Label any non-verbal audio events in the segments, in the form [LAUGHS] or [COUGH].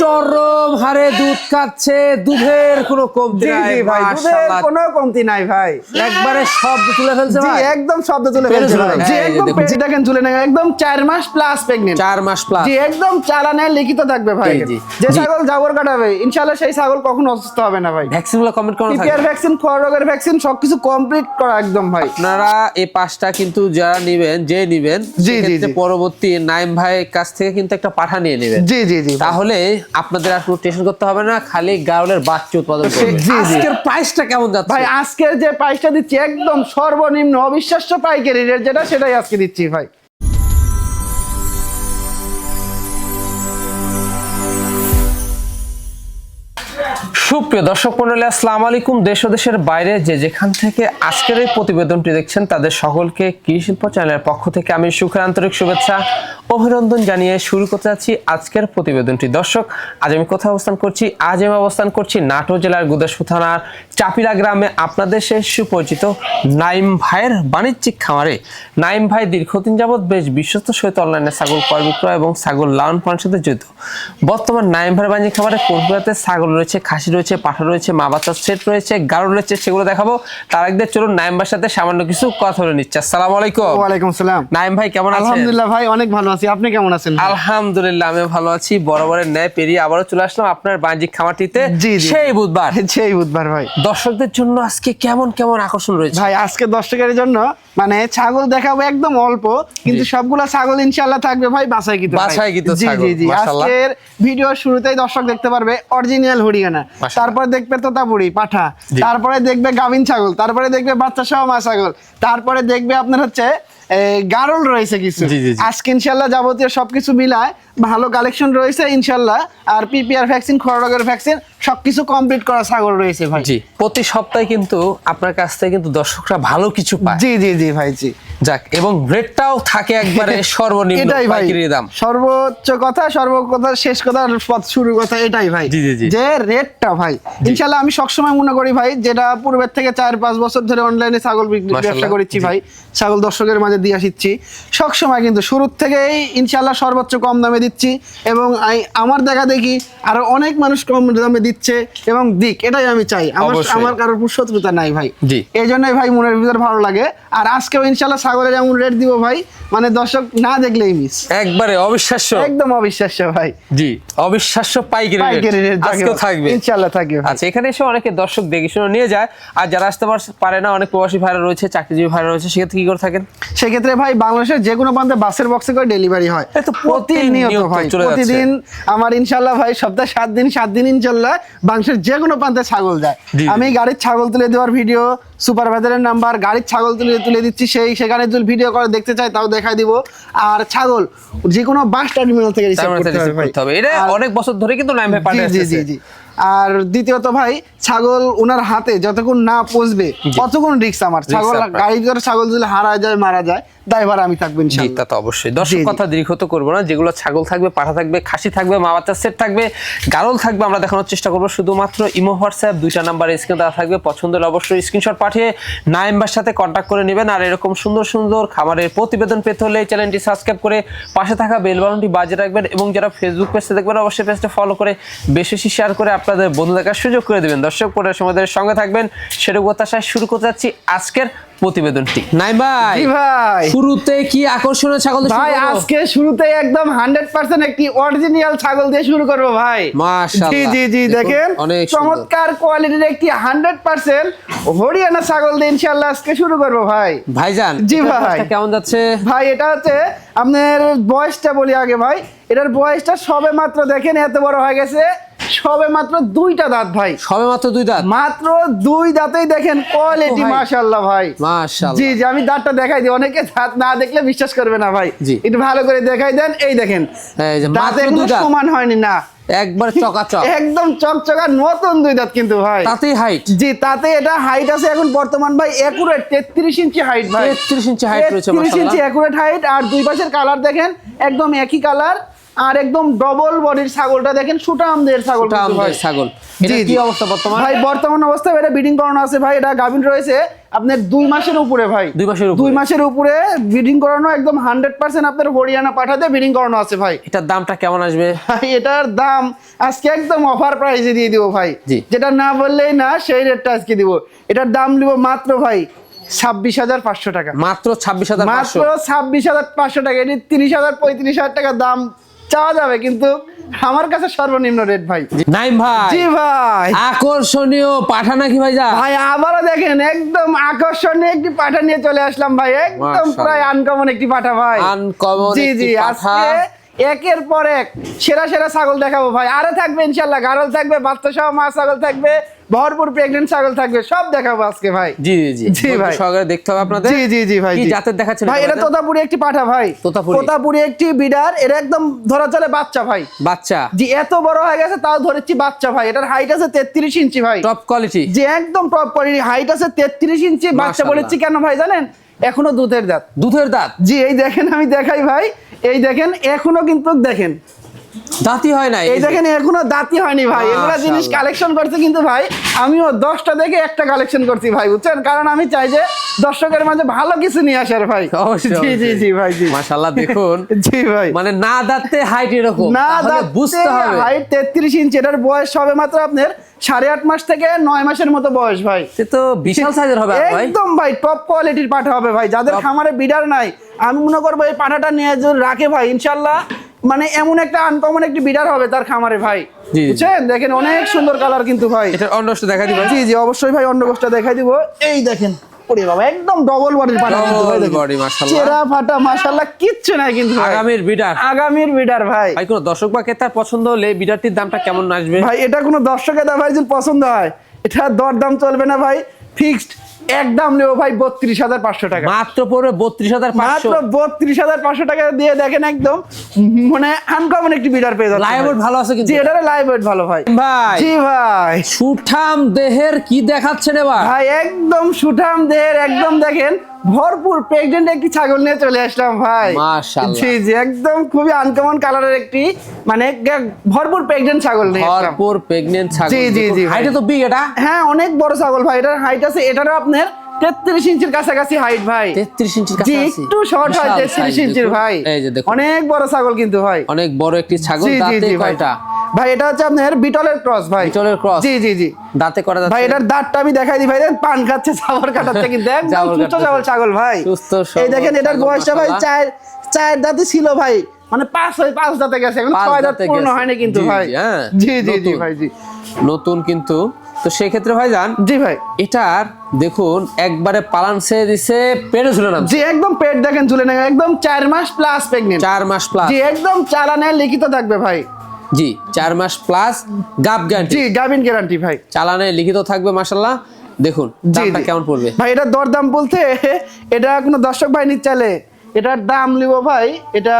চরম হারে দুধ খাচ্ছে দুধের কোনো কমতি নাই ভাই দুধের কোনো কমতি নাই ভাই। একবারে শব্দ তুলে ফেলছে ভাই। একদম শব্দ তুলে ফেলছে ভাই। জি একদম। পেরে দেখেন। ঝুলে না একদম চার মাস প্লাস প্রেগনেন্ট চার মাস প্লাস জি একদম চালানে লিখিত থাকবে ভাই। যে ছাগল জাবর কাটাবে ইনশাআল্লাহ সেই ছাগল কখনো অসুস্থ হবে না ভাই। ভ্যাকসিনগুলো কমেন্ট করো পিপিআর ভ্যাকসিন খোয়া রোগের ভ্যাকসিন সবকিছু কমপ্লিট করা একদম ভাই। আপনারা এই পাঁচটা কিন্তু যারা নিবেন যে নিবেন জি, জি, পরবর্তী নাইম ভাইয়ের কাছ থেকে কিন্তু একটা পাঠা নিয়ে নেবেন। জি জি জি তাহলে আপনাদের আর কোনো টেনশন করতে হবে না খালি গাউলের বাচ্চা উৎপাদন করবে। আজকের প্রাইসটা কেমন যাচ্ছে? ভাই আজকের যে প্রাইসটা দিচ্ছি একদম সর্বনিম্ন অবিশ্বাস্য পাইকারি রেট যেটা সেটাই আজকে দিচ্ছি ভাই। সুপ্রিয় দর্শক মন্ডলী, আসসালামু আলাইকুম। দেশ ও দেশের বাইরে যে যেখান থেকে আজকের এই প্রতিবেদনটি দেখছেন, তাদের সকলকে কৃষি শিল্প চ্যানেলের পক্ষ থেকে আমি সুখের আন্তরিক শুভেচ্ছা, অভিনন্দন জানিয়ে শুরু করতে যাচ্ছি আজকের প্রতিবেদনটি। দর্শক, আজ আমি কোথায় অবস্থান করছি? আজ আমি অবস্থান করছি নাটোর জেলার গুদাসপুর থানার চাপিলা গ্রামে। আপনাদের সে সুপরিচিত নাইম ভাইয়ের বাণিজ্যিক খামারে। নাইম ভাই দীর্ঘদিন যাবৎ বেশ বিশ্বস্ত সহিত অনলাইনে ছাগল ক্রয় বিক্রয় এবং ছাগল লালন পালনের সাথে জড়িত। বর্তমান নাইম ভাইয়ের বাণিজ্যিক খামারে কোনগুলোতে ছাগল রয়েছে, খাসি রয়েছে পাঠা রয়েছে মা বাচ্চার সেট রয়েছে গাড়ো রয়েছে সেগুলো দেখাবো। তার আগে চলুন নাইম ভাইয়ের সাথে সামান্য কিছু কথা বলে নিচ্ছে। আসসালামু আলাইকুম। ওয়ালাইকুম সালাম। নাইম ভাই কেমন আছেন? আলহামদুলিল্লাহ ভাই অনেক ভালো আছি। আপনি কেমন আছেন আলহামদুলিল্লাহ আমি ভালো আছি। বরাবরের ন্যায় পেরিয়ে আবারও চলে আসলাম আপনার বাণিজ্যিক খামারটিতে। সেই বুধবার। [LAUGHS] সেই বুধবার ভাই। দর্শকদের জন্য আজকে কেমন কেমন আকর্ষণ রয়েছে? ভাই আজকে দর্শকের জন্য মানে ছাগল দেখাবো একদম অল্প কিন্তু সবগুলা ছাগল ইনশাআল্লাহ থাকবে ভাই বাসাইকৃত ভাই। বাছাইকৃত জি জি জি। আজকের ভিডিও শুরুতেই দর্শক দেখতে পারবে অরিজিনাল হরিয়ানা। তারপরে দেখবে তোতাপুরি পাঠা। তারপরে দেখবে গাভিন ছাগল তারপরে দেখবে বাচ্চা সহ মা ছাগল তারপরে দেখবে আপনার হচ্ছে গারল রয়েছে কিছু। আজকে ইনশাল্লাহ যাবতীয় সবকিছু মিলায় ভালো কালেকশন রয়েছে ইনশাল্লাহ। আর পিপিআর ভ্যাকসিন খরগের ভ্যাকসিন সবকিছু কমপ্লিট করা ছাগল রয়েছে ভাই। জি প্রতি সপ্তাহে কিন্তু আপনার কাছ থেকে কিন্তু দর্শকরা ভালো কিছু পায়। জি জি জি ভাই জি। যাক এবং রেটটাও থাকে একবারে [LAUGHS] সর্বনিম্ন এটাই ভাই দাম। সর্বোচ্চ কথা সর্ব কথা শেষ কথা পথ শুরু কথা এটাই ভাই। জি, জি, জি। যে রেটটা ভাই ইনশাল্লাহ আমি সবসময় মনে করি ভাই যেটা পূর্বের থেকে চার পাঁচ বছর ধরে অনলাইনে ছাগল বিক্রি- ব্যবসা করেছি ভাই ছাগল দর্শকের মাঝে দিয়ে আসিচ্ছি। সবসময় কিন্তু শুরুর থেকেই ইনশাল্লাহ সর্বোচ্চ কম দামে দিচ্ছি এবং আমার দেখা দেখি আরও অনেক মানুষ কম দামে দিচ্ছে এবং দিক এটাই আমি চাই। আমার আমার কারোর শত্রুতা নাই ভাই। এই জন্যই ভাই মনের ভিতর ভালো লাগে। আর আজকেও ইনশাল্লাহ ছাগলের এমন রেট দিব ভাই মানে দর্শক না দেখলেই মিস একবারে অবিশ্বাস্য। একদম অবিশ্বাস্য ভাই। জি অবিশ্বাস্য পাইকারি পাইকারি রেট আজকেও থাকবে। ইনশাআল্লাহ থাকবে আচ্ছা এখানে এসে অনেকে দর্শক দেখে শুনে নিয়ে যায়। আর যারা আসতে পার- পারে না অনেক প্রবাসী ভাইরা রয়েছে চাকরিজীবী ভাইরা রয়েছে সেক্ষেত্রে কি করে থাকেন? সেক্ষেত্রে ভাই বাংলাদেশের যে কোনো প্রান্তে বাসের বক্সে করে ডেলিভারি হয়। প্রতিনিয়ত ভাই প্রতিদিন আমার ইনশাল্লাহ ভাই সপ্তাহে সাত দিন সাত দিন ইনশাল্লাহ বাংলাদেশের যে কোনো প্রান্তে ছাগল যায়। আমি গাড়ির ছাগল তুলে দেওয়ার ভিডিও সুপারভাইজারের নাম্বার গাড়ির ছাগল তুলে তুলে দিচ্ছি সেই সেখানে যদি ভিডিও করে দেখতে চাই তাও দেখাই দিব। আর ছাগল যে কোনো বাস টার্মিনাল থেকে রিসিভ করতে হবে। এটা অনেক বছর ধরে কিন্তু পাঠিয়ে জি জি জি। আর দ্বিতীয়ত ভাই ছাগল ওনার হাতে যতক্ষণ না পৌঁছবে ততক্ষণ রিক্স আমার। ছাগল গাড়ি করে ছাগল যদি হারা যায় মারা যায়। ড্রাইভার আমি থাকব জি তা তো অবশ্যই। দর্শক। কথা দীর্ঘ তো করব না। যেগুলো ছাগল থাকবে পাঠা থাকবে খাসি থাকবে মা বাচ্চার সেট থাকবে গারল থাকবে আমরা দেখানোর চেষ্টা করব। শুধুমাত্র ইমো হোয়াটসঅ্যাপ দুইটা নাম্বার স্ক্রিনে দেওয়া থাকবে। পছন্দ হলে অবশ্যই স্ক্রিনশট পাঠিয়ে নাইম্বার সাথে কন্ট্যাক্ট করে নেবেন। আর এরকম সুন্দর সুন্দর খাবারের প্রতিবেদন পেতে হলে চ্যানেলটি সাবস্ক্রাইব করে পাশে থাকা বেল বাটনটি বাজে রাখবেন এবং যারা ফেসবুক পেজে দেখবেন অবশ্যই পেজটা ফলো করে বেশি বেশি শেয়ার করে আপনাদের বন্ধু দেখার সুযোগ করে দেবেন। দর্শক পরে সময় সঙ্গে থাকবেন। সেরকম প্রত্যাশায় শুরু করতে যাচ্ছি আজকের প্রতিবেদনটি। নাই ভাই। ভাই। শুরুতে কি আকর্ষণীয় ছাগল ভাই আজকে শুরুতে একদম হান্ড্রেড পার্সেন্ট একটি অরিজিনাল ছাগল দিয়ে শুরু করব ভাই। মাশাআল্লাহ। জি জি জি দেখেন চমৎকার কোয়ালিটির একটি হান্ড্রেড পার্সেন্ট হরিয়ানা ছাগল দিয়ে ইনশাল্লাহ আজকে শুরু করব ভাই। ভাইজান জি ভাই। কেমন যাচ্ছে? ভাই এটা হচ্ছে আপনার বয়সটা বলি আগে ভাই। এটার বয়সটা সবে মাত্র দেখেন এত বড় হয়ে গেছে। সবে মাত্র দুইটা দাঁত ভাই। সবে মাত্র দুই দাঁত? মাত্র দুই দাঁতেই দেখেন কোয়ালিটি। মাশাআল্লাহ ভাই। মাশাআল্লাহ। জি জি আমি দাঁতটা দেখাই দিই। অনেকে দাঁত না দেখলে বিশ্বাস করবে না ভাই। একটু ভালো করে দেখাই দেন। এই দেখেন এই যে মাত্র দুই দাঁত। সমান হয়নি না। একবার চকাচক। [LAUGHS] একদম চকচকা নতুন দুই দাঁত কিন্তু ভাই। তাতেই হাইট জি তাতে এটা হাইট আছে এখন বর্তমান ভাই একুরেট তেত্রিশ ইঞ্চি হাইট ভাই। 33 ইঞ্চি height রয়েছে, 33 ইঞ্চি একুরেট হাইট আর দুই পাশের কালার দেখেন একদম একই কালার আর একদম ডবল বডির ছাগলটা দেখেন ছাগল ওটা কিন্তু ভাই। ছাগল। এটা কি অবস্থা বর্তমান? ভাই বর্তমান অবস্থা এটা ব্রিডিং করানো আছে ভাই এটা গাভিন রয়েছে আপনার দুই মাসের উপরে ভাই। দুই মাসের উপরে? দুই মাসের উপরে ব্রিডিং করানো একদম হান্ড্রেড পার্সেন্ট আপনার হরিয়ানা পাঠাতে ব্রিডিং করানো আছে ভাই। এটার দামটা কেমন আসবে? ভাই এটার দাম আজকে একদম অফার প্রাইসে দিয়ে দিব ভাই। যেটা না বললেই না সেই রেটটা আজকে দিব। এটার দাম দিব মাত্র ভাই ছাব্বিশ হাজার পাঁচশো টাকা। মাত্র ছাব্বিশ হাজার মাত্র ছাব্বিশ হাজার পাঁচশো টাকা এটি তিরিশ হাজার পঁয়ত্রিশ হাজার টাকা দাম চাওয়া যাবে কিন্তু আমার কাছে সর্বনিম্ন রেট ভাই। নাইম ভাই জি ভাই। আকর্ষণীয় পাঠা নাকি ভাই যা? ভাই আবারও দেখেন একদম আকর্ষণীয় একটি পাঠা নিয়ে চলে আসলাম ভাই একদম প্রায় আনকমন একটি পাঠা ভাই। Uncommon জি জি আজকে একের পর এক সেরা সেরা ছাগল দেখাবো ভাই। আরও থাকবে ইনশাল্লাহ গারল থাকবে বাচ্চা সহ মা ছাগল থাকবে। ভরপুর প্রেগনেন্ট ছাগল থাকবে সব দেখাবো আজকে ভাই। জি জি জি। জি ভাই। সহকারে দেখতে হবে আপনাদের। জি জি জি ভাই কি জাতের দেখাচ্ছেন ভাই এটা তোতাপুরি একটি পাঠা ভাই। তোতাপুরি। তোতাপুরি একটি বিডার এটা একদম ধরা চলে বাচ্চা ভাই। বাচ্চা। জি এত বড় হয়ে গেছে তাও ধরেছি বাচ্চা ভাই। এটার হাইট আছে তেত্রিশ ইঞ্চি ভাই। টপ কোয়ালিটি যে একদম টপ কোয়ালিটি হাইট আছে তেত্রিশ ইঞ্চি বাচ্চা বলেছি কেন ভাই জানেন? এখনও দুধের দাঁত। দুধের দাঁত? জি এই দেখেন আমি দেখাই ভাই। এই দেখেন এখনও কিন্তু দেখেন। দাঁতই হয় না এই দেখেন এখনও দাঁতি হয়নি ভাই। এগুলা জিনিস কালেকশন করছে কিন্তু ভাই আমিও দশটা দেখে একটা কালেকশন করছি ভাই বুঝছেন? কারণ আমি চাই যে দর্শকের মাঝে ভালো কিছু নিয়ে আসার ভাই। জি জি জি ভাই জি। মাশাআল্লাহ দেখুন। [LAUGHS] জি ভাই। মানে না দাঁতে হাইট এরকম না দাঁতে বুঝতে হবে। হাইট তেত্রিশ ইঞ্চি এটার বয়স হবে মাত্র আপনার সাড়ে আট মাস থেকে নয় মাসের মতো বয়স ভাই। সে তো বিশাল সাইজের হবে একদম ভাই টপ কোয়ালিটির পাঠা হবে ভাই। যাদের খামারে বিডার নাই আমি মনে করব এই পাঠাটা নিয়ে রাখে ভাই ইনশাল্লাহ। মানে এমন একটা আনকমন একটি বিডার হবে তার খামারে ভাই। বুঝছেন? দেখেন অনেক সুন্দর কালার কিন্তু ভাই। এটা অন্যষ্ট দেখা দিবেন জি জি অবশ্যই ভাই অন্য দেখাই দিব। এই দেখেন ওরে বাবা একদম ডবল বডির পাঠা কিন্তু ভাই body, মাশাআল্লাহ। চেরা ফাটা মাশাআল্লাহ কিচ্ছু নাই কিন্তু আগামীর বিডার আগামীর বিডার ভাই। ভাই কোন দর্শক বা ক্রেতার পছন্দ হলে বিডারটির দামটা কেমন আসবে? ভাই এটা কোনো দর্শকের দা ভাই যদি পছন্দ হয়। এটা দর দাম চলবে না ভাই। ফিক্সড একদম নেব ভাই বত্রিশ হাজার পাঁচশো টাকা। মাত্র পড়বে বত্রিশ হাজার মাত্র বত্রিশ হাজার পাঁচশো টাকা দিয়ে দেখেন একদম মানে আনকমন একটি বিডার পেয়ে যাচ্ছে লাইভ ভালো আছে কিন্তু। এটা লাইভ ভালো ভাই। ভাই জি ভাই। সুঠাম দেহের কি দেখাচ্ছেন এবার? ভাই একদম সুঠাম দেহের একদম দেখেন ভরপুর প্রেগনেন্ট একটি ছাগল নিয়ে চলে আসলাম ভাই। জি জি একদম খুবই আনকমন কালারের একটি মানে ভরপুর প্রেগনেন্ট ছাগল নিয়ে ভরপুর প্রেগনেন্ট ছাগল। জি, জি, জি। হাইটে তো বিগ এটা। হ্যাঁ অনেক বড় ছাগল ভাই। এটার হাইট আছে এটারও আপনার তেত্রিশ ইঞ্চির কাছাকাছি হাইট ভাই। 33 ইঞ্চির জি কাছে আছে একটু শর্ট হয় তেত্রিশ ইঞ্চির ভাই। অনেক বড় ছাগল কিন্তু ভাই। অনেক বড় একটি ছাগল দাঁতে কয়টা? ভাই এটা হচ্ছে আপনার বিটলের ক্রস ভাই। বিটলের cross। জি জি জি। দাঁতে করা যাচ্ছে ভাই এটার দাঁতটা আমি দেখাই দিই ভাই। দেখেন পান খাচ্ছে চাবর কাটাচ্ছে কিন্তু একদম [LAUGHS] সুস্থ। চাবল ছাগল ভাই। সুস্থ সবল এই দেখেন এটার বয়সটা ভাই চার চার দাঁতে ছিল ভাই। মানে পাঁচ হয়ে পাঁচ দাঁতে গেছে এখন ছয় দাঁত পূর্ণ হয়নি কিন্তু ভাই। জি, হ্যাঁ। জি জি জি নতুন। ভাই জি। নতুন কিন্তু। তো সেক্ষেত্রে ভাই যান জি ভাই। এটার দেখুন একবারে পালান ছেড়ে দিছে পেটে ঝুলে না জি একদম পেট দেখেন ঝুলে না একদম চার মাস প্লাস প্রেগনেন্ট চার মাস প্লাস জি একদম চালানে লিখিত থাকবে ভাই। জি চার মাস প্লাস গাব গ্যারান্টি জি গাবিন গ্যারান্টি ভাই। চালানে লিখিত থাকবে মাসাল্লাহ দেখুন দামটা কেমন পড়বে? ভাই এটার দরদাম বলতে [LAUGHS] এটা কোনো দর্শক ভাই নিচ্ছে চালে এটার দাম নিব ভাই এটা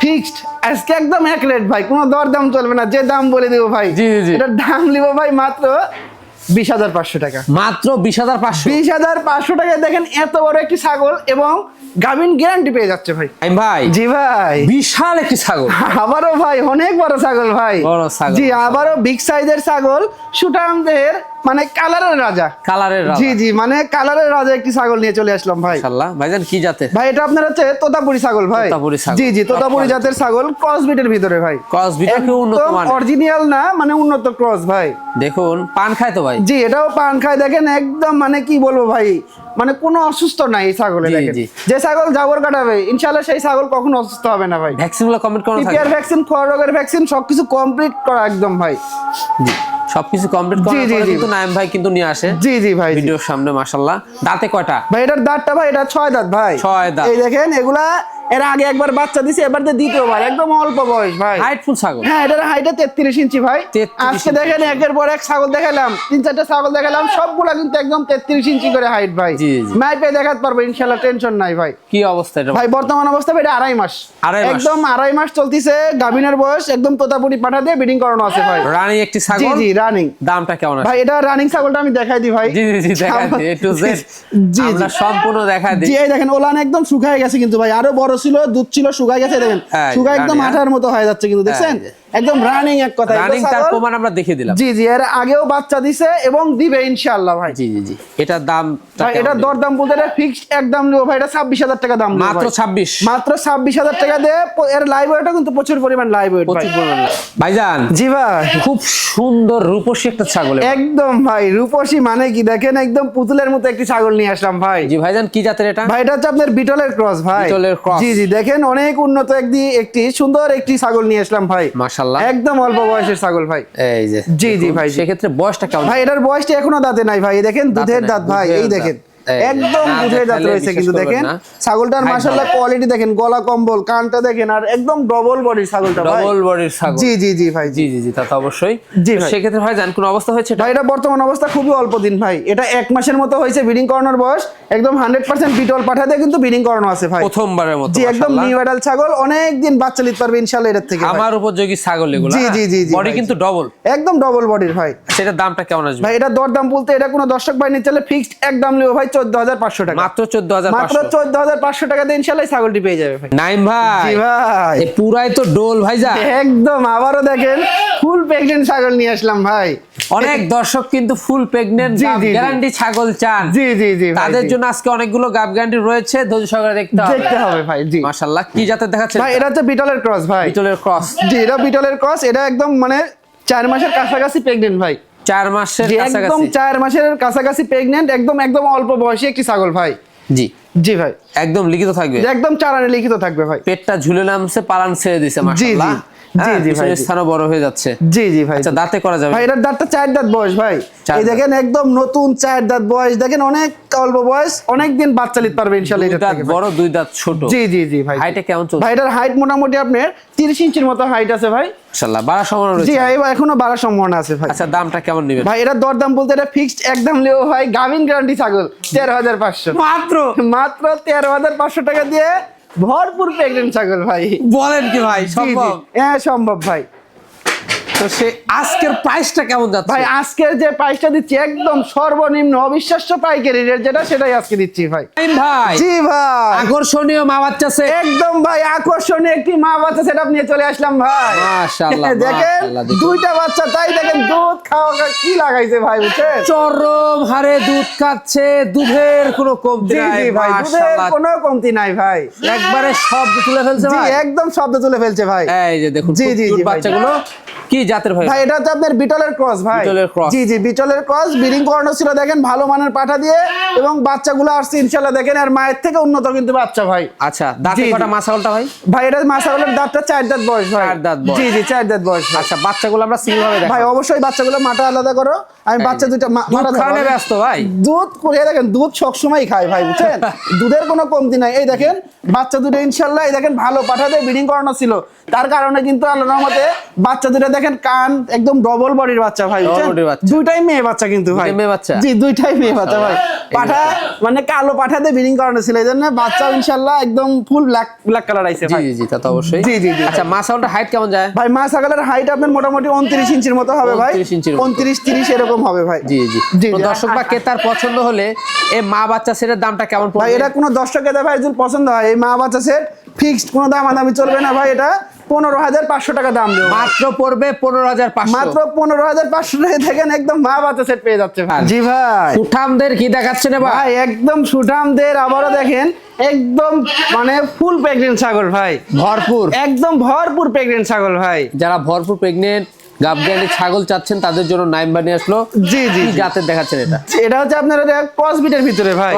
ফিক্সড আজকে একদম এক রেট ভাই কোনো দরদাম চলবে না যে দাম বলে দিব ভাই। জি, জি, জি। এটার দাম নিব ভাই মাত্র বিশ হাজার পাঁচশো টাকা। মাত্র বিশ হাজার পাঁচশো? বিশ হাজার পাঁচশো টাকায় দেখেন এত বড় একটি ছাগল এবং গাভিন গ্যারান্টি পেয়ে যাচ্ছে ভাই। ভাই জি ভাই। বিশাল একটি ছাগল। আবারও ভাই অনেক বড় ছাগল ভাই। বড় ছাগল। জি আবারও বিগ সাইজের ছাগল সুটাম দেহের মানে কালারের রাজা। কালারের জি জি মানে কালারের রাজা একটি ছাগল নিয়ে চলে আসলাম ভাই। মাশাল্লাহ ভাইজান কি জাতে ভাই এটা আপনার হচ্ছে তোতাপুরি ছাগল ভাই। তোতাপুরি ছাগল। জি জি তোতাপুরি জাতের ছাগল ক্রস বিটের ভিতরে ভাই। ক্রস কি উন্নত মান অরিজিনাল না মানে উন্নত ক্রস ভাই। দেখুন পান খায় তো ভাই? জি এটাও পান খায়। দেখেন একদম মানে কি বলব ভাই? মানে কোনো অসুস্থ নাই এই ছাগলে দেখেন। যে ছাগল জাবর কাটাবে ইনশাআল্লাহ সেই ছাগল কখনো অসুস্থ হবে না ভাই। ভ্যাকসিনগুলো কমপ্লিট করা থাকে। ভ্যাকসিন খোয়া রোগের ভ্যাকসিন সবকিছু কমপ্লিট করা একদম ভাই। জি। সবকিছু কমপ্লিট করার জি, পরে জি। কিন্তু নাইম ভাই কিন্তু নিয়ে আসে জি জি ভাই ভিডিওর সামনে মাশাআল্লাহ দাঁতে কয়টা ভাই এটার দাঁতটা ভাই এটা ছয় দাঁত ভাই ছয় দাঁত। এই দেখেন এগুলা এর আগে একবার বাচ্চা দিছে এবার তো দ্বিতীয়বার একদম অল্প বয়স ভাই। হাইটফুল ছাগল? হ্যাঁ এটার হাইটে তেত্রিশ ইঞ্চি ভাই। আজকে দেখেন একের পর এক ছাগল দেখালাম তিন চারটে ছাগল দেখালাম সবগুলা কিন্তু একদম তেত্রিশ ইঞ্চি করে হাইট ভাই। জি, জি। মাইপে দেখাতে পারব ইনশাল্লাহ টেনশন নাই ভাই। কি অবস্থা এটা? ভাই বর্তমান অবস্থা এটা আড়াই মাস। আড়াই মাস। একদম আড়াই মাস চলতিছে গাভিনের বয়স একদম তোতাপুরি পাঠা দিয়ে বিডিং করানো আছে ভাই। রানী একটি ছাগল? জি রানিং দামটা কেমন আছে? ভাই এটা রানিং ছাগলটা আমি দেখাই দিই ভাই। জি জি জি দেখা দিই একটু জেড জি, আমরা জি। সম্পূর্ণ দেখা দিই। জি এই দেখেন ওলান একদম শুকায় গেছে কিন্তু ভাই আরও বড় ছিল দুধ ছিল শুকাই গেছে দেখেন। হ্যাঁ, শুকাই একদম রানী, আঠার মতো হয়ে যাচ্ছে কিন্তু দেখছেন? হ্যাঁ, একদম রানিং এক কথা রানিং তার প্রমাণ আমরা দেখিয়ে দিলাম। জি জি এর আগেও বাচ্চা দিছে এবং দিবে ইনশাআল্লাহ ভাই। জি জি জি। এটার দাম ভাই এটা দরদাম বলতে এটা ফিক্সড একদম নেব ভাই এটা ছাব্বিশ হাজার টাকা দাম মাত্র ভাই। ছাব্বিশ। মাত্র ছাব্বিশ হাজার টাকা দিয়ে এর লাইভ ওয়েটও কিন্তু প্রচুর পরিমাণ লাইভ ওয়েট ভাই। ভাইজান জি ভাই। খুব সুন্দর রূপসী একটা ছাগল একদম ভাই রূপসী মানে কি দেখেন? একদম পুতুলের মতো একটি ছাগল নিয়ে আসলাম ভাই। জি ভাইজান কি জাতের এটা? ভাই এটা হচ্ছে আপনার বিটলের ক্রস ভাই। বিটলের cross। জি জি দেখেন অনেক উন্নত একটি একটি সুন্দর একটি ছাগল নিয়ে আসলাম ভাই। মাশাআল্লাহ। একদম অল্প বয়সের ছাগল ভাই। এই যে। জি, জি, ভাই, সেক্ষেত্রে বয়সটা কেমন? ভাই এটার বয়সটা এখনও দাঁতে নাই ভাই দেখেন দুধের দাঁত ভাই এই দেখেন। একদম দাঁত রয়েছে কিন্তু দেখেন। ছাগলটার মাশাআল্লাহ কোয়ালিটি দেখেন গলা কম্বল কানটা দেখেন আর একদম ডবল বডির ছাগলটা ভাই। ডবল বডির ছাগল। জি জি জি ভাই জি। জি জি তা তো অবশ্যই। জি ভাই। সেক্ষেত্রে ভাইজান কোন অবস্থা হয়েছে এটা? ভাই এটা বর্তমান অবস্থা খুবই অল্প দিন ভাই। এটা এক মাসের মতো হয়েছে ব্রিডিং করানোর বয়স। একদম হান্ড্রেড পার্সেন্ট বিটল পাঠাতে কিন্তু ব্রিডিং করানো আছে ভাই। প্রথমবারের মতো জি একদম নিউ অ্যাডাল ছাগল। অনেক দিন বাচ্চা নিতে পারবে ইনশাআল্লাহ এটার থেকে আমার উপযোগী ছাগল এগুলো। জি, জি, জি, জি, বডি কিন্তু ডবল একদম ডবল বডির ভাই। সেটার দামটা কেমন আসবে? ভাই এটা দরদাম বলতে এটা কোনো দর্শক ভাই নিতে চাইলে ফিক্সড এক দাম নেব ভাই। চোদ্দ হাজার পাঁচশো টাকা। মাত্র চোদ্দ হাজার মাত্র চোদ্দ হাজার পাঁচশো টাকা ইনশাল্লাহ ছাগলটি পেয়ে যাবে ভাই। নাইম ভাই ভাই। পুরাই তো ডোল ভাইজা একদম আবারও দেখেন ফুল প্রেগনেন্ট ছাগল নিয়ে আসলাম ভাই। অনেক দর্শক কিন্তু ফুল প্রেগনেন্ট। গ্যারান্টি ছাগল চান। জি জি জি তাদের জন্য আজকে অনেকগুলো গাব গ্যারান্টি রয়েছে ধৈর্য সহকারে দেখতে হবে। দেখতে হবে ভাই জি। মাশাআল্লাহ কি জাতের দেখাচ্ছে? ভাই এটা হচ্ছে বিটলের ক্রস ভাই। পিতলের ক্রস জি এটা বিটলের ক্রস এটা একদম মানে চার মাসের কাছাকাছি প্রেগনেন্ট ভাই। চার মাসের একদম চার মাসের কাছাকাছি প্রেগনেন্ট একদম একদম অল্প বয়সী একটি ছাগল ভাই। জি। জি ভাই। একদম লিখিত থাকবে। একদম চারানে লিখিত থাকবে ভাই। পেটটা ঝুলে নামছে পালান ছেড়ে দিছে মাশাআল্লাহ। জি, হ্যাঁ, জি, ভাই, পিছনের স্থানও বড় হয়ে যাচ্ছে। জি জি ভাই। আচ্ছা দাঁতে করা যাবে। ভাই এটার দাঁতটা চার দাঁত বয়স ভাই। এই দেখেন একদম নতুন চার দাঁত বয়স। দেখেন অনেক অল্প বয়স অনেক দিন বাচ্চা নিতে পারবে ইনশাল্লাহ দুই দাঁত বড় দুই দাঁত ছোট। জি জি জি ভাই। হাইটে কেমন চলছে? ভাই এটার হাইট মোটামুটি আপনার তিরিশ ইঞ্চির মতো হাইট আছে ভাই। মাশাআল্লাহ বাড়া সম্ভাবনা জি এবার এখনও বাড়ার সম্ভাবনা আছে ভাই। আচ্ছা দামটা কেমন নেবেন? ভাই এটার দরদাম বলতে এটা ফিক্সড একদম লেও ভাই। গাভিন গ্যারান্টি ছাগল তেরো হাজার পাঁচশো। মাত্র? মাত্র তেরো হাজার পাঁচশো টাকা দিয়ে ভরপুর প্রেগনেন্ট ছাগল ভাই। বলেন কি ভাই। সম্ভব? হ্যাঁ সম্ভব ভাই। তো সে আজকের প্রাইসটা কেমন যাচ্ছে? ভাই আজকের যে প্রাইসটা দিচ্ছি একদম সর্বনিম্ন অবিশ্বাস্য পাইকারি রেট যেটা সেটাই আজকে দিচ্ছি ভাই। ভাই। জি ভাই। আকর্ষণীয় মা বাচ্চা একদম ভাই আকর্ষণীয় একটি মা বাচ্চা সেটআপ নিয়ে চলে আসলাম ভাই। মাশাআল্লাহ, [LAUGHS] দেখেন দুইটা বাচ্চা তাই দেখেন দুধ খাওয়া কি লাগাইছে ভাই বুঝছেন? চরম হারে দুধ খাচ্ছে দুধের কোনো কমতি নাই জি ভাই দুধের কোনো কমতি নাই ভাই। একবারে সব তুলে ফেলছে ভাই। একদম শব্দ তুলে ফেলছে ভাই। এই যে দেখুন জি, জি, বাচ্চাগুলো। কি জাতের ভাই ভাই এটা হচ্ছে আপনার বিটলের ক্রস ভাই। বিটলের cross। জি জি বিটলের ক্রস ব্রিডিং করানো ছিল দেখেন ভালো মানের পাঠা দিয়ে এবং বাচ্চাগুলো আসছে ইনশাল্লাহ দেখেন আর মায়ের থেকে উন্নত কিন্তু বাচ্চা ভাই। আচ্ছা দাঁতে। কটা ভাই? ভাই এটা দাঁতটা চার দাঁত বয়স ভাই। চার দাঁত জি জি চার দাঁত বয়স আচ্ছা বাচ্চাগুলো আমরা সিঙ্গেল ভাবে ভাই অবশ্যই বাচ্চাগুলো মাটা আলাদা করো। আমি বাচ্চা দুইটা মাটা খাওয়ানো ব্যস্ত ভাই। দুধ দেখেন দুধ সবসময় খায় ভাই বুঝছেন? [LAUGHS] দুধের কোনো কমতি নাই। এই দেখেন বাচ্চা দুটো ইনশাল্লাহ এই দেখেন ভালো পাঠাতে ব্রিডিং করানো ছিল। তার কারণে কিন্তু আল্লাহর রহমতে বাচ্চা দুটো দেখেন কান একদম ডবল বডির বাচ্চা ভাই। দুইটাই মেয়ে বাচ্চা কিন্তু ভাই। মেয়ে বাচ্চা? জি দুইটাই মেয়ে বাচ্চা ভাই। পাঠা মানে কালো পাঠাতে ব্রিডিং করানো ছিল এই জন্য বাচ্চা ইনশাল্লাহ একদম ফুল ব্ল্যাক ব্ল্যাক কালার আইছে ভাই। জি জি তা তো অবশ্যই। জি, জি, জি, আচ্ছা মাছালটা হাইট কেমন যায়? ভাই মা ছাগলের হাইট আপনার মোটামুটি উনত্রিশ ইঞ্চির মতো হবে ভাই। 29 ইঞ্চির মতো। উনত্রিশ তিরিশ এরকম হবে ভাই। জি জি। জি, তো দর্শক বা ক্রেতার পছন্দ হলে এই মা বাচ্চা সেটের দামটা কেমন পড়বে? ভাই এটা কোনো দর্শক এদের ভাই যদি পছন্দ হয়। এই মা বাচ্চা সেট ফিক্সড কোনো দামাদামি চলবে না ভাই এটা। পনেরো হাজার পাঁচশো টাকা দাম দেবো মাত্র পড়বে পনেরো হাজার মাত্র পনেরো হাজার পাঁচশো টাকা দেখেন একদম মা বাচ্চা সেট পেয়ে যাচ্ছে ভাই। জি ভাই। সুঠামদের কি দেখাচ্ছেন ভাই একদম সুঠামদের আবারও দেখেন একদম মানে ফুল প্রেগনেন্ট ছাগল ভাই। ভরপুর। একদম ভরপুর প্রেগনেন্ট ছাগল ভাই। যারা ভরপুর প্রেগনেন্ট গাবগানি ছাগল চাচ্ছেন তাদের জন্য নাইম বানিয়ে আসলো। জি, জি। জাতের দেখাচ্ছেন এটা? এটা হচ্ছে আপনার ক্রস বিটের ভিতরে ভাই।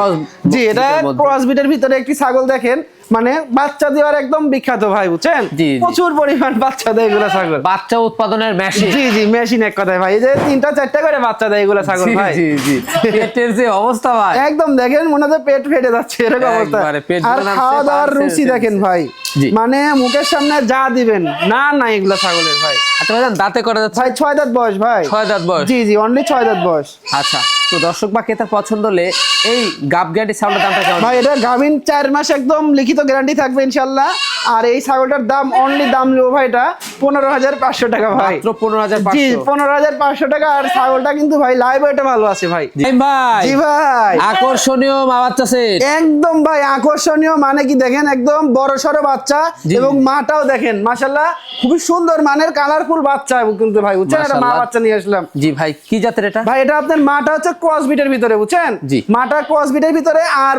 জি এটা ক্রস বিটের ভিতরে একটি ছাগল দেখেন মানে বাচ্চা দেওয়ার একদম বিখ্যাত ভাই বুঝছেন। প্রচুর পরিমাণ বাচ্চা দেয় এগুলো ছাগল। বাচ্চা উৎপাদনের মেশিন জি জি মেশিন এক কথায় ভাই এই যে তিনটা চারটা করে বাচ্চা দেয় এগুলো ছাগল ভাই। জি জি। পেটের যে অবস্থা ভাই। একদম দেখেন মনে হচ্ছে পেট ফেটে যাচ্ছে এরকম অবস্থা। একবারে পেট আর খাওয়া দাওয়ার রুচি দেখেন ভাই। মানে মুখের সামনে যা দিবেন না না এগুলো ছাগলের ভাই। আচ্ছা ভাইজান দাঁতে করা যাচ্ছে। ভাই ছয় দাঁত বয়স ভাই। ছয় দাঁত বয়স। জি জি অনলি ছয় দাঁত বয়স। আচ্ছা তো দর্শক বা ক্রেতার পছন্দ হলে এই গাব গ্যারান্টি সাউন্ডের দামটা কেমন? ভাই এটা গাভিন চার মাস একদম লিখিত গ্যারান্টি থাকবে ইনশাল্লাহ। আর এই ছাগলটার দাম অনলি দাম নেব ভাই এটা পনেরো হাজার পাঁচশো টাকা ভাই। পনেরো হাজার জি পনেরো হাজার পাঁচশো টাকা। আর ছাগলটা কিন্তু ভাই লাইভ এটা ভালো আছে ভাই। ভাই। জি ভাই। আকর্ষণীয় মা বাচ্চা সেট একদম ভাই আকর্ষণীয় মানে কি দেখেন? একদম বড় সড়ো বাচ্চা এবং মাটাও দেখেন। মাশাল্লাহ খুবই সুন্দর মানের কালারফুল বাচ্চা কিন্তু ভাই বুঝছেন? একটা মা বাচ্চা নিয়ে আসলাম। জি ভাই কি জাতের এটা? ভাই এটা আপনার মাটা হচ্ছে ক্রস বিটের ভিতরে বুঝছেন? জি। মাটা ক্রস বিটের ভিতরে আর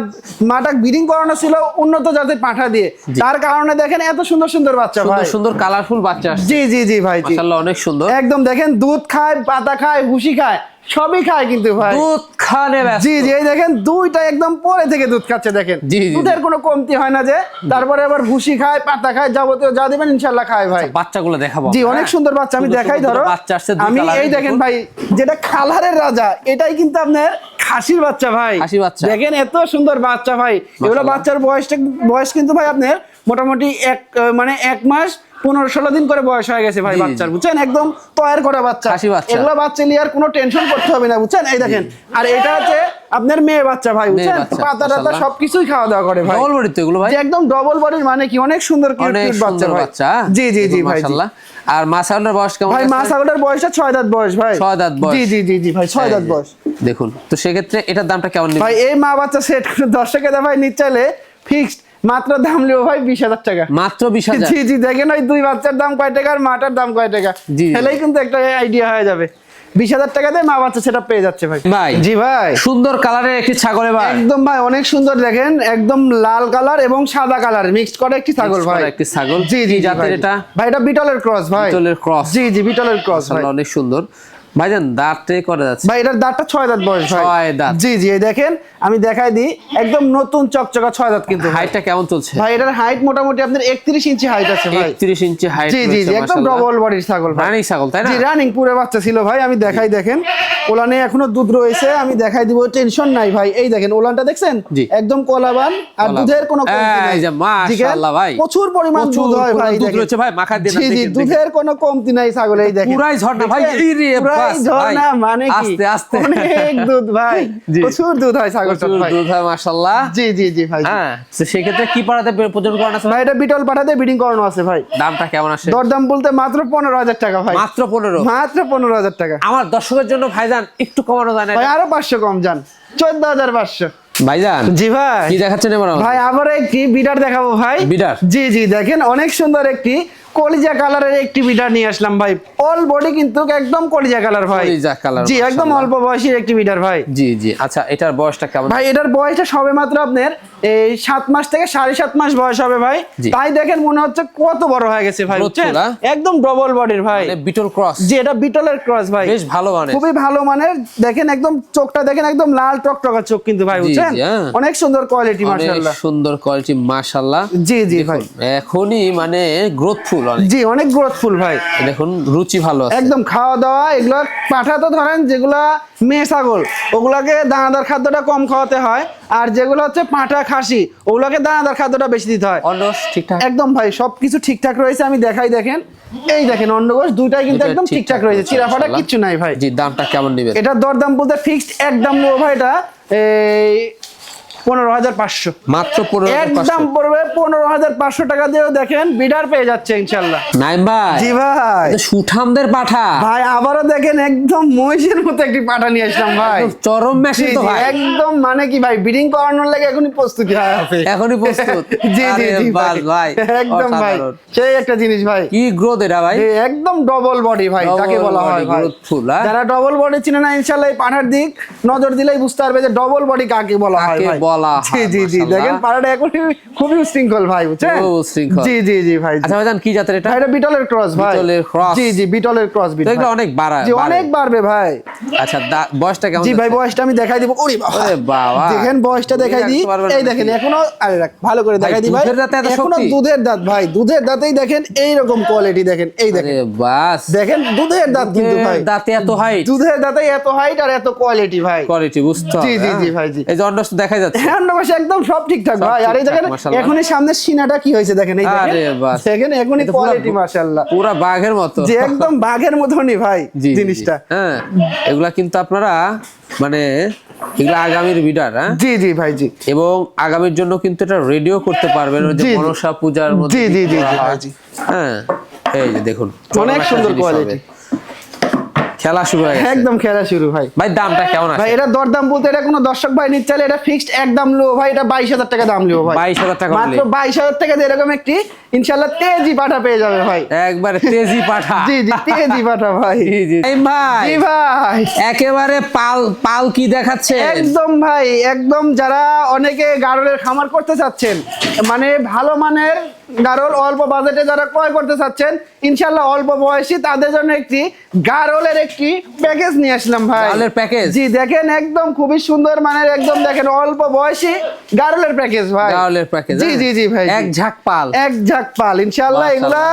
মাটা ব্রিডিং করানো ছিল উন্নত জাতের পাঠা দিয়ে। তার কারণে দেখেন এত সুন্দর সুন্দর বাচ্চা ভাই। সুন্দর কালারফুল বাচ্চা জি জি জি ভাই জি। মাশাআল্লাহ অনেক সুন্দর। একদম দেখেন দুধ খায় পাতা খায় ভুসি খায়। সবই খায় কিন্তু ভাই। দুধ খানে জি জি এই দেখেন দুইটা একদম পরে থেকে দুধ খাচ্ছে দেখেন। দুধের কোনো কমতি হয় না যে তারপরে আবার ভুসি খায় পাতা খায় যাবতীয় যা দিবেন ইনশাল্লাহ খায় ভাই। বাচ্চাগুলো দেখাবো জি অনেক হ্যাঁ? সুন্দর বাচ্চা আমি দেখাই ধরো। বাচ্চা আসছে আমি এই দেখেন ভাই যেটা খালারের রাজা এটাই কিন্তু আপনার খাসির বাচ্চা ভাই। খাসির বাচ্চা। দেখেন এত সুন্দর বাচ্চা ভাই। এগুলো বাচ্চার বয়সটা বয়স কিন্তু ভাই আপনার মোটামুটি এক মানে এক মাস পনেরো ষোলো দিন করে বয়স হয়ে গেছে ভাই। বাচ্চার বুঝছেন? একদম তৈরি করা বাচ্চা। এগুলো বাচ্চা নিয়ে আর কোনো টেনশন করতে হবে না বুঝছেন? এই দেখেন। আর এটা হচ্ছে আপনার মেয়ে বাচ্চা ভাই বুঝছেন? পাতা টাতা সবকিছুই খাওয়া দাওয়া করে ভাই। ডবল বডি তো এগুলো ভাই। একদম ডবল বডির মানে কি অনেক সুন্দর কিউট কিউট বাচ্চা ভাই। বাচ্চা জি জি জি ভাই মাশাআল্লাহ। আর মাসাউলের বয়স কেমন ভাই আছে? মা ছাগলের বয়সটা ছয় দাঁত বয়স ভাই। ছয় দাঁত বয়স। জি জি জি জি ভাই ছয় দাঁত বয়স। দেখুন তো সেক্ষেত্রে এটার দামটা কেমন নেবে? ভাই এই মা বাচ্চা সেট দর্শকে ভাই নিতে চাইলে ফিক্সড মাত্র দাম লিও ভাই বিশ হাজার টাকা মাত্র বিশ হাজার জি জি দেখেন ওই দুই বাচ্চার দাম কয় টাকা আর মাটার দাম কয় টাকা। তাহলেই কিন্তু একটা আইডিয়া হয়ে যাবে বিশ হাজার টাকা দিয়ে মা বাচ্চা সেটা পেয়ে যাচ্ছে ভাই ভাই। জি ভাই সুন্দর কালারের একটি ছাগল এবার একদম ভাই অনেক সুন্দর দেখেন একদম লাল কালার এবং সাদা কালার মিক্সড করা একটি ছাগল ভাই একটি ছাগল। জি জি জাতের ভাই। এটা? ভাই এটা বিটলের ক্রস ভাই বিটলের cross। জি জি বিটলের ক্রস ভাই অনেক সুন্দর ভাইজান দাঁতে করে যাচ্ছে ভাই এটার দাঁতটা ছয় দাঁত বয়স ছয় দাঁত। জি জি এই দেখেন আমি দেখাই দিই একদম নতুন চকচকা ছয় দাঁত কিন্তু হাইটটা কেমন চলছে? ভাই এটার হাইট মোটামুটি আপনার একত্রিশ ইঞ্চি হাইট আছে ভাই। একত্রিশ ইঞ্চি হাইট জি জি একদম ডবল বডির ছাগল ভাই। রানিং ছাগল তাই না? জি রানিং পুরো বাচ্চা ছিল ভাই আমি দেখাই দেখেন। ওলানে এখনও দুধ রয়েছে আমি দেখাই দিব টেনশন নাই ভাই। এই দেখেন ওলানটা দেখছেন? জি। একদম কলাবান আর দুধের কোনো কমতি নাই। যে মাশাআল্লাহ ভাই। প্রচুর পরিমাণ দুধ হয় ভাই দুধ রয়েছে ভাই, মাখা দিয়ে জি জি দুধের কোনো কমতি নাই ছাগল এই দেখেন। পুরাই ঝর্ণা ভাই? এই রে ঝর্ণা মানে কি? আস্তে, আস্তে। অনেক দুধ ভাই। [LAUGHS] প্রচুর দুধ হয় প্রচুর ভাই। দুধ হয় মাশাআল্লাহ। জি জি জি ভাই হ্যাঁ তো সেক্ষেত্রে কি প্রজনন করানো আছে? ভাই এটা বিটল পাঠাতে বিডিং করানো আছে ভাই। দামটা কেমন আসে? দরদাম বলতে মাত্র পনেরো হাজার টাকা ভাই। মাত্র পনেরো? মাত্র পনেরো হাজার টাকা। আমার দর্শকের জন্য ভাইজান একটু কমানো যায় না ভাই আরও পাঁচশো কম যান। চোদ্দ হাজার পাঁচশো। ভাইজান জি ভাই। কি দেখাচ্ছেন এবার ভাই আবার একটি বিডার দেখাবো ভাই। বিডার? জি জি দেখেন অনেক সুন্দর একটি কলিজা কালারের একটি বিডার নিয়ে আসলাম ভাই। অল বডি কিন্তু একদম কলিজা কালার ভাই। কলিজা colour, জি একদম অল্প বয়সীর একটি বিডার ভাই। জি জি। আচ্ছা এটার বয়সটা কেমন? ভাই এটার বয়সটা সবে মাত্র আপনার এই সাত মাস থেকে সাড়ে সাত মাস বয়স হবে ভাই। তাই দেখেন মনে হচ্ছে কত বড় হয়ে গেছে ভাই হ্যাঁ? একদম ডবল বডির ভাই। মানে বিটল ক্রস জি এটা বিটলের ক্রস ভাই। বেশ ভালো মানে খুবই ভালো মানের। দেখেন একদম চোখটা দেখেন একদম লাল টক টকটকা চোখ কিন্তু ভাই বুঝছেন? হ্যাঁ। অনেক সুন্দর কোয়ালিটি মাশাআল্লাহ। সুন্দর কোয়ালিটি মাশাআল্লাহ। জি জি ভাই। এখনই মানে গ্রোথফুল জি অনেক গ্রোথফুল ভাই। দেখুন রুচি ভালো আছে। একদম খাওয়া দাওয়া এগুলো পাঠা তো ধরেন যেগুলা মেয়ে ছাগল ওগুলাকে দানাদার খাদ্যটা কম খাওয়াতে হয় আর যেগুলো হচ্ছে পাঁঠা খাসি ওগুলোকে দানাদার খাদ্যটা বেশি দিতে হয়। অন্য ঠিকঠাক? একদম ভাই সবকিছু ঠিকঠাক রয়েছে আমি দেখাই দেখেন। এই দেখেন অন্নগোষ দুইটাই কিন্তু একদম ঠিকঠাক রয়েছে চিরাফাটা। কিচ্ছু নাই ভাই। জি দামটা কেমন নেবেন? এটার দরদাম বলতে ফিক্সড একদম নেব ভাই এটা। এই পনেরো হাজার পাঁচশো। মাত্র পনেরো একদম পড়বে পনেরো হাজার পাঁচশো টাকা দিয়েও দেখেন বিডার পেয়ে যাচ্ছে ইনশাল্লাহ। নাইম ভাই জি ভাই। সুঠামদের পাঠা। ভাই আবারও দেখেন একদম মহিষের মতো একটি পাঠা নিয়ে আসলাম ভাই। চরম মেশিন তো ভাই। একদম মানে কি ভাই বিডিং করানোর লাগে এখনই প্রস্তুতি আছে এখনই প্রস্তুত। [LAUGHS] জি জি জি ভাই। একদম ভাই। সেই একটা জিনিস ভাই। কি গ্রোথ এটা ভাই? একদম ডবল বডি ভাই যাকে বলা হয় ভাই। হ্যাঁ? যারা ডবল বডি চিনে না ইনশাল্লাহ এই পাঠার দিক নজর দিলেই বুঝতে পারবে যে ডবল বডি কাকে বলা হয় ভাই। বলা জি জি জি। দেখেন পাড়াটা এখন খুবই উশৃঙ্খল ভাই বুঝছেন? উশৃঙ্খল। জি জি জি ভাই। আচ্ছা ভাইজান কি জাতের এটা? এটা বিটলের ক্রস ভাই। বিটলের cross। জি জি বিটলের ক্রস বিট এগুলো অনেক বাড়া জি অনেক বাড়বে ভাই। আচ্ছা বয়সটা কেমন জি ভাই বয়সটা আমি দেখাই দিব। ওরে বাবা। ওরে বাবা। দেখেন বয়সটা দেখাই দিই। এই দেখেন এখনও আরে রাখ ভালো করে দেখাই দিই ভাই। দুধের দাঁতে এত এখনও দুধের দাঁত ভাই। দুধের দাঁতেই দেখেন এই রকম কোয়ালিটি দেখেন। এই দেখেন। আরে বাস। দেখেন দুধের দাঁত কিন্তু ভাই। দাঁতে এত হাইট দুধের দাঁতে এত হাইট আর এত কোয়ালিটি ভাই। কোয়ালিটি বুঝতে জি, জি? জি, ভাই, জি। এই দেখা যাচ্ছে। অন্যপাশে একদম সব ঠিকঠাক ভাই। আর এই দেখেন এখনই সামনের সিনাটা কি হয়েছে দেখেন এই দেখেন। এখনই কোয়ালিটি মাশাআল্লাহ। পুরা বাঘের মতো। যে একদম বাঘের মতনই ভাই। [LAUGHS] জিনিসটা। হ্যাঁ এগুলা কিন্তু আপনারা মানে এগুলো আগামীর বিডার হ্যাঁ? জি জি ভাই জি। এবং আগামীর জন্য কিন্তু এটা রেডিও করতে পারবেন ওই যে। মনসা পূজার মধ্যে জি, জি, জি, হ্যাঁ। এই যে দেখুন অনেক সুন্দর কোয়ালিটি। খেলা শুরু হয়ে গেছে। একদম খেলা শুরু ভাই। ভাই দামটা কেমন ভাই এটা এটা দরদাম বলতে এটা কোনো দর্শক ভাই নিচ্ছে চাইলে এটা ফিক্সড একদম লো ভাই এটা বাইশ হাজার টাকা দাম লিও ভাই। 22,000 টাকা মাত্র only। বাইশ হাজার টাকা দিয়ে এরকম একটি ইনশাল্লাহ তেজি পাঠা পেয়ে যাবে ভাই। একবারে তেজি পাঠা। [LAUGHS] জি জি তেজি পাঠা ভাই। জি জি। ভাই জি ভাই। একেবারে পাল পাল কি দেখাচ্ছে? একদম ভাই একদম যারা অনেকে গারলের খামার করতে চাচ্ছেন মানে ভালো মানের গারল অল্প বাজেটে যারা ক্রয় করতে চাচ্ছেন ইনশাল্লাহ অল্প বয়সী তাদের জন্য একটি গারলের একটি প্যাকেজ নিয়ে আসলাম ভাই। গারলের package? জি দেখেন একদম খুবই সুন্দর মানের একদম দেখেন অল্প বয়সী গারলের প্যাকেজ ভাই। গাওলের প্যাকেজ জি জি জি ভাই এক ঝাঁক পাল। এক ঝাঁক পাল ইনশাল্লাহ এগুলা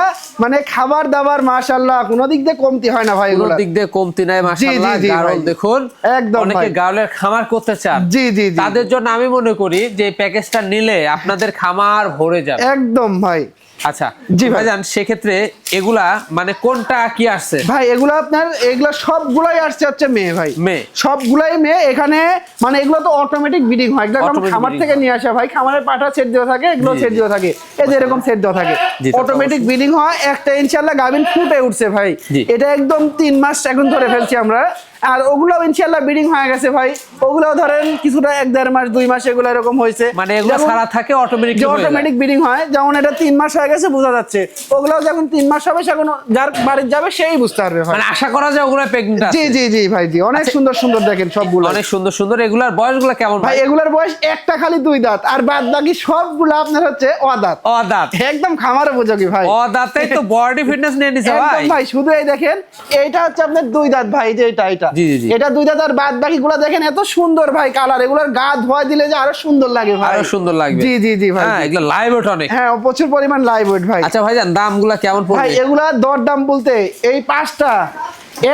মানে খাবার দাবার মাশাল্লাহ কোনো দিক দিয়ে কমতি হয় না ভাই কোনো দিক দিয়ে কমতি নাই মাশাআল্লাহ। গারল দেখুন একদম অনেকে। গারলের খামার করতে চান। জি জি জি। তাদের জন্য আমি মনে করি যে প্যাকেজটা নিলে আপনাদের খামার ভরে যাবে। একদম ভাই। আচ্ছা জি ভাই। ভাইজান সেক্ষেত্রে এগুলা মানে কোনটা কি আসছে? ভাই এগুলো আপনার এগুলো সবগুলাই আসছে হচ্ছে মেয়ে ভাই। মেয়ে। সবগুলাই মেয়ে এখানে মানে এগুলো তো অটোমেটিক ব্রিডিং হয়। একদম খামার থেকে নিয়ে আসা ভাই খামারের পাঠা সেট দেওয়া থাকে এগুলো সেট দেওয়া থাকে। এই যে এরকম সেট দেওয়া থাকে। অটোমেটিক ব্রিডিং হয় একটা ইনশাল্লাহ গাভিন ফুটে উঠছে ভাই। এটা একদম তিন মাস এখন ধরে ফেলছি আমরা। আর ওগুলো ইনশাল্লাহ ব্রিডিং হয়ে গেছে ভাই। ওগুলো ধরেন কিছুটা এক দেড় মাস দুই মাস এগুলো এরকম হয়েছে। মানে এগুলো সারা থাকে অটোমেটিক অটোমেটিক ব্রিডিং হয় যেমন এটা তিন মাস হয়ে গেছে বোঝা যাচ্ছে। ওগুলো যখন তিন মাস হবে সেখন যার বাড়ির যাবে সেই বুঝতে পারবে মানে আশা করা যায় ওগুলো প্রেগনেন্ট জি জি জি ভাই জি। অনেক আচ্ছা, সুন্দর সুন্দর দেখেন সবগুলো। অনেক সুন্দর সুন্দর। এগুলার বয়সগুলো কেমন ভাই এগুলোর বয়স একটা খালি দুই দাঁত আর বাদ বাকি সবগুলো আপনার হচ্ছে অদাঁত অদাঁত। একদম খামার উপযোগী ভাই। অদাঁতেই তো বডি ফিটনেস নিয়ে নিছে ভাই। একদম ভাই শুধু এই দেখেন এইটা হচ্ছে আপনার দুই দাঁত ভাই যে এটা এটা। এটা দুই দাঁত আর বাদ বাকি গুলো দেখেন এত সুন্দর ভাই কালার এগুলোর গা ধোয়া দিলে যে আরও সুন্দর লাগে ভাই। আরও সুন্দর লাগবে। জি জি জি ভাই। হ্যাঁ। এগুলো লাইভ ওট অনেক। হ্যাঁ প্রচুর পরিমাণ লাইভ ওয়েট ভাই। আচ্ছা ভাইজান দামগুলা কেমন পড়বে? ভাই পড়বে দর দাম বলতে এই পাঁচটা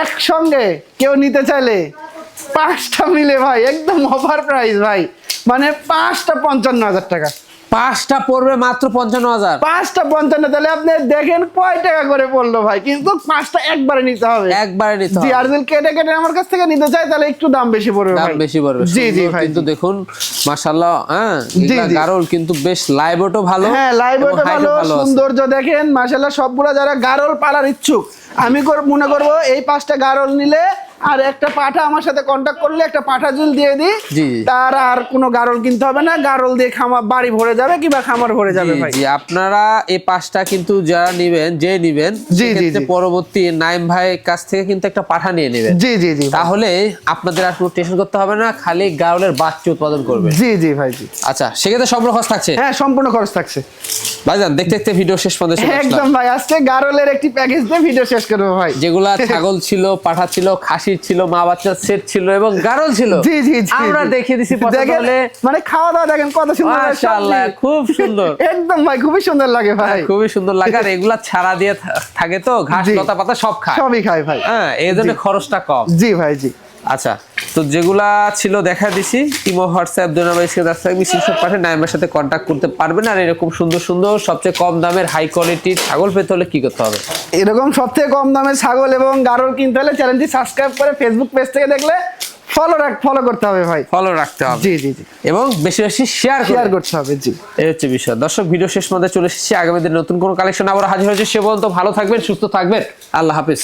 একসঙ্গে কেউ নিতে চাইলে পাঁচটা মিলে ভাই একদম অফার প্রাইস ভাই। মানে পাঁচটা পঞ্চান্ন হাজার টাকা। পাঁচটা পড়বে মাত্র পঞ্চান্ন হাজার। পাঁচটা পঞ্চান্ন তাহলে আপনি দেখেন কয় টাকা করে পড়ল ভাই। কিন্তু পাঁচটা একবারে নিতে হবে। একবারে নিতে হবে। কেটে কেটে আমার কাছ থেকে নিতে চাই তাহলে একটু দাম বেশি পড়বে দাম বেশি পড়বে। জি জি ভাই। কিন্তু দেখুন মাশাআল্লাহ হ্যাঁ গারল কিন্তু বেশ লাইভ ওটও ভালো হ্যাঁ ভালো সৌন্দর্য দেখেন মাশাল্লাহ সবগুলা যারা গারল পালার ইচ্ছুক আমি মনে করব এই পাঁচটা গারল নিলে আর একটা পাঠা আমার সাথে কন্টাক্ট করলে একটা পাঠা জুল দিয়ে দিই। তার আর কোনো গারল কিনতে হবে না। গারল দিয়ে খামার বাড়ি ভরে যাবে কিংবা খামার ভরে যাবে জি, ভাই। জি আপনারা এই পাঁচটা কিন্তু যারা নিবেন যে নিবেন জি, জি, পরবর্তী নাইম ভাইয়ের কাছ থেকে কিন্তু একটা পাঠা নিয়ে নেবেন। জি জি জি তাহলে আপনাদের আর কোনো টেনশন করতে হবে না খালি গারলের বাচ্চা উৎপাদন করবে জি জি ভাই জি। আচ্ছা সেক্ষেত্রে সম্পূর্ণ খরচ থাকছে? হ্যাঁ সম্পূর্ণ খরচ থাকছে। ভাইজান দেখতে দেখতে ভিডিও শেষ পর্যন্ত একদম ভাই আজকে গারলের একটি প্যাকেজ দিয়ে ভিডিও শেষ করব ভাই। যেগুলা ছাগল ছিল পাঠা ছিল খাসি ছিল মা বাচ্চার সেট ছিল এবং গারল ছিল। জি জি আমরা দেখে দেখিয়ে দিছি মানে খাওয়া দাওয়া দেখেন কত সুন্দর মাশাআল্লাহ খুব সুন্দর। [LAUGHS] একদম ভাই খুবই সুন্দর লাগে ভাই। খুবই সুন্দর লাগে। আর এগুলা ছাড়া দিয়ে থাকে তো ঘাস লতা পাতা সব খায়। সবই খায় ভাই। হ্যাঁ এই জন্য খরচটা কম। জি ভাই জি। আচ্ছা তো যেগুলা ছিল দেখা দিছি। ইমো হোয়াটসঅ্যাপ দুই নম্বর স্ক্রিনে রাস্তায় মিসিং সব পাঠে নাইমের সাথে কন্ট্যাক্ট করতে পারবেন। আর এরকম সুন্দর সুন্দর সবচেয়ে কম দামের হাই কোয়ালিটির ছাগল পেতে হলে কি করতে হবে? এরকম সবচেয়ে কম দামের ছাগল এবং গারল কিনতে হলে চ্যানেলটি সাবস্ক্রাইব করে ফেসবুক পেজ থেকে দেখলে ফলো রাখ ফলো করতে হবে ভাই। ফলো রাখতে হবে। জি জি জি। এবং বেশি বেশি শেয়ার শেয়ার করতে হবে জি। এই হচ্ছে বিষয়। দর্শক ভিডিও শেষ মধ্যে চলে এসেছি। আগামী দিন নতুন কোনো কালেকশন আবার হাজির হয়েছে। সে পর্যন্ত ভালো থাকবেন সুস্থ থাকবেন। আল্লাহ হাফিজ।